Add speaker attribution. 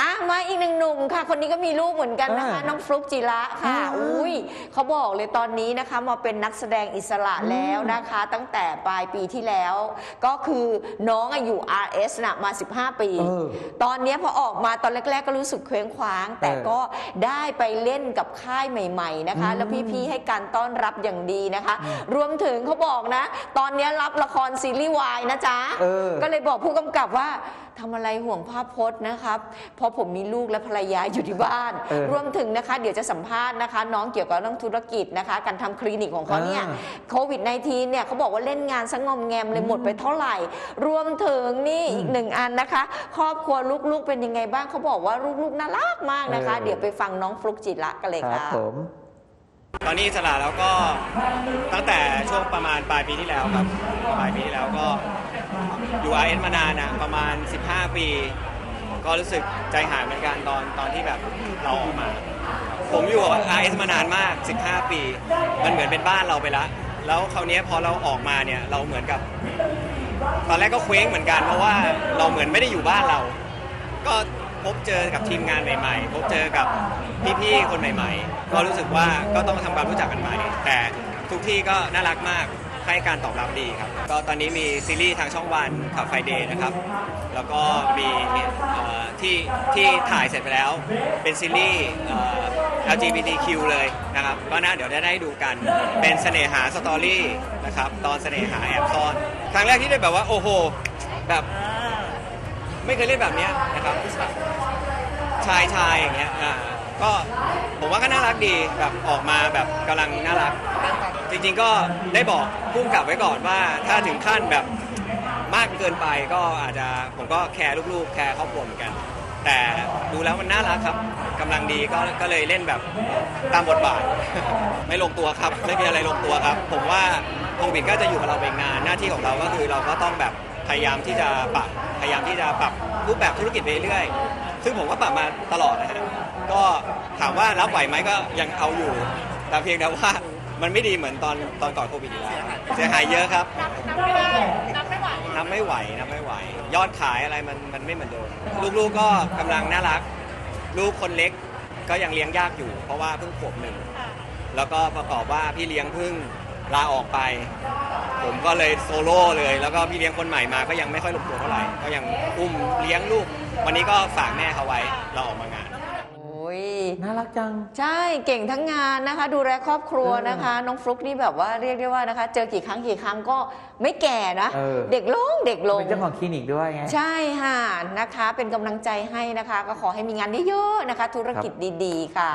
Speaker 1: อะมาอีกหนึ่งหนุ่มค่ะ คนนี้ก็มีลูกเหมือนกันนะคะ
Speaker 2: อ่า
Speaker 1: น้องฟลุกจิระค่ะ
Speaker 2: อ่า
Speaker 1: อุ้ยเขาบอกเลยตอนนี้นะคะมาเป็นนักแสดงอิสระแล้วนะคะ ตั้งแต่ปลายปีที่แล้ว ก็คือน้องอายุ RS นะมา 15 ปี
Speaker 2: เออ
Speaker 1: ตอนเนี้ยพอออกมาตอนแรก ๆ ก็รู้สึกเคว้งคว้าง แต่
Speaker 2: เออ
Speaker 1: ก็ได้ไปเล่นกับค่ายใหม่ ๆนะคะ
Speaker 2: อืม
Speaker 1: แล้วพี่ๆให้การต้อนรับอย่างดีนะคะ รวมถึงเขาบอกนะ ตอนเนี้ยรับละครซีรีส์วายนะจ๊ะ
Speaker 2: เออ
Speaker 1: ก็เลยบอกผู้กำกับว่า ทำอะไรห่วงภาพพจน์นะครับเพราะผมมีลูกและภรรยาอยู่ที่บ้าน
Speaker 2: เออ
Speaker 1: รวมถึงนะคะ เดี๋ยวจะสัมภาษณ์นะคะ น้องเกี่ยวกับเรื่องธุรกิจนะคะ การทำคลินิกของเขาเนี่ย
Speaker 2: อ่า
Speaker 1: โควิด -19 เนี่ยเขาบอกว่าเล่นงานสงอมแงมเลยหมดไปเท่าไหร่ รวมถึงนี่อีกหนึ่งอันนะคะ ครอบครัวลูกๆเป็นยังไงบ้างเขาบอกว่าลูกๆน่ารักมากนะคะ
Speaker 2: เออ
Speaker 1: เดี๋ยวไปฟังน้องฟลุกจิตละกันเลย
Speaker 2: ครับ
Speaker 1: ค่ะ
Speaker 2: ผม
Speaker 3: ตอนนี้อิสระแล้วก็ตั้งแต่ช่วงประมาณปลายปีที่แล้วครับปลายปีที่แล้วก็ อยู่ r อมานานนะประมาณ 15 ปี ก็รู้สึกใจหายเหมือนกันตอนตอนที่แบบเราออกมา ผมอยู่กับ r อมานานมาก 15 ปี มันเหมือนเป็นบ้านเราไปละ แล้วคราวนี้พอเราออกมาเนี่ยเราเหมือนกับ ตอนแรกก็เคว้งเหมือนกันเพราะว่าเราเหมือนไม่ได้อยู่บ้านเรา ก็พบเจอกับทีมงานใหม่ ๆ พบเจอกับพี่ๆคนใหม่ ๆ ก็รู้สึกว่าก็ต้องทำความรู้จักกันใหม่ แต่ทุกที่ก็น่ารักมาก ให้การตอบรับดีครับ ก็ตอนนี้มีซีรีส์ทางช่องวันขับไฟเดย์นะครับ แล้วก็มีที่ที่ถ่ายเสร็จไปแล้ว เป็นซีรีส์ LGBTQ เลยนะครับ ก็น่าเดี๋ยวได้ได้ดูกัน เป็นเสน่หาสตอรี่นะครับ ตอนเสน่หาแอบซ่อน ครั้งแรกที่ได้แบบว่า โอ้โห แบบไม่เคยเล่นแบบนี้นะครับ ชายชายอย่างเงี้ย อ่า ก็ผมว่าก็น่ารักดี แบบออกมาแบบกำลังน่ารัก จริงๆก็ได้บอกพุ่มกลับไว้ก่อนว่า ถ้าถึงขั้นแบบมากเกินไปก็อาจจะผมก็แคร์ลูกๆ แคร์ครอบครัวเหมือนกัน แต่ดูแล้วมันน่ารักครับกำลังดีก็ก็เลยเล่นแบบตามบทบาท ไม่ลงตัวครับ ไม่มีอะไรลงตัวครับ ผมว่าโควิดก็จะอยู่กับเราเป็นงานหน้าที่ของเราก็คือเราก็ต้องแบบพยายามที่จะปรับพยายามที่จะปรับรูปแบบธุรกิจไปเรื่อยซึ่งผมก็ปรับมาตลอดนะฮะก็ถามว่ารับไหวไหมก็ยังเอาอยู่ แต่เพียงแต่ว่า มันไม่ดีเหมือนตอนตอนก่อนโควิดอยู่แล้วครับเสียหายเยอะครับนับไม่ไหวนับไม่ไหวนับไม่ไหว ยอดขายอะไรมันมันไม่เหมือนเดิมลูกๆก็กำลังน่ารัก ลูกคนเล็กก็ยังเลี้ยงยากอยู่ เพราะว่าเพิ่งขวบหนึ่ง แล้วก็ประกอบว่าพี่เลี้ยงเพิ่งลาออกไป ผมก็เลยโซโล่เลย แล้วก็พี่เลี้ยงคนใหม่มาก็ยังไม่ค่อยลงตัวเท่าไหร่ก็ยังอุ้มเลี้ยงลูก วันนี้ก็ฝากแม่เขาไว้เราออกมางาน
Speaker 1: โอ้ย
Speaker 2: น่ารักจัง
Speaker 1: ใช่เก่งทั้งงานนะคะ ดูแลครอบครัวนะคะ น้องฟลุกนี่แบบว่าเรียกได้ว่านะคะ เจอกี่ครั้งกี่ครั้งก็ไม่แก่นะ
Speaker 2: เออ
Speaker 1: เด็กลงเด็กลง
Speaker 2: เป็นเจ้าของคลินิกด้วยไง
Speaker 1: ใช่ค่ะนะคะ เป็นกำลังใจให้นะคะ ก็ขอให้มีงานเยอะๆนะคะ ธุรกิจดีๆ ค่ะ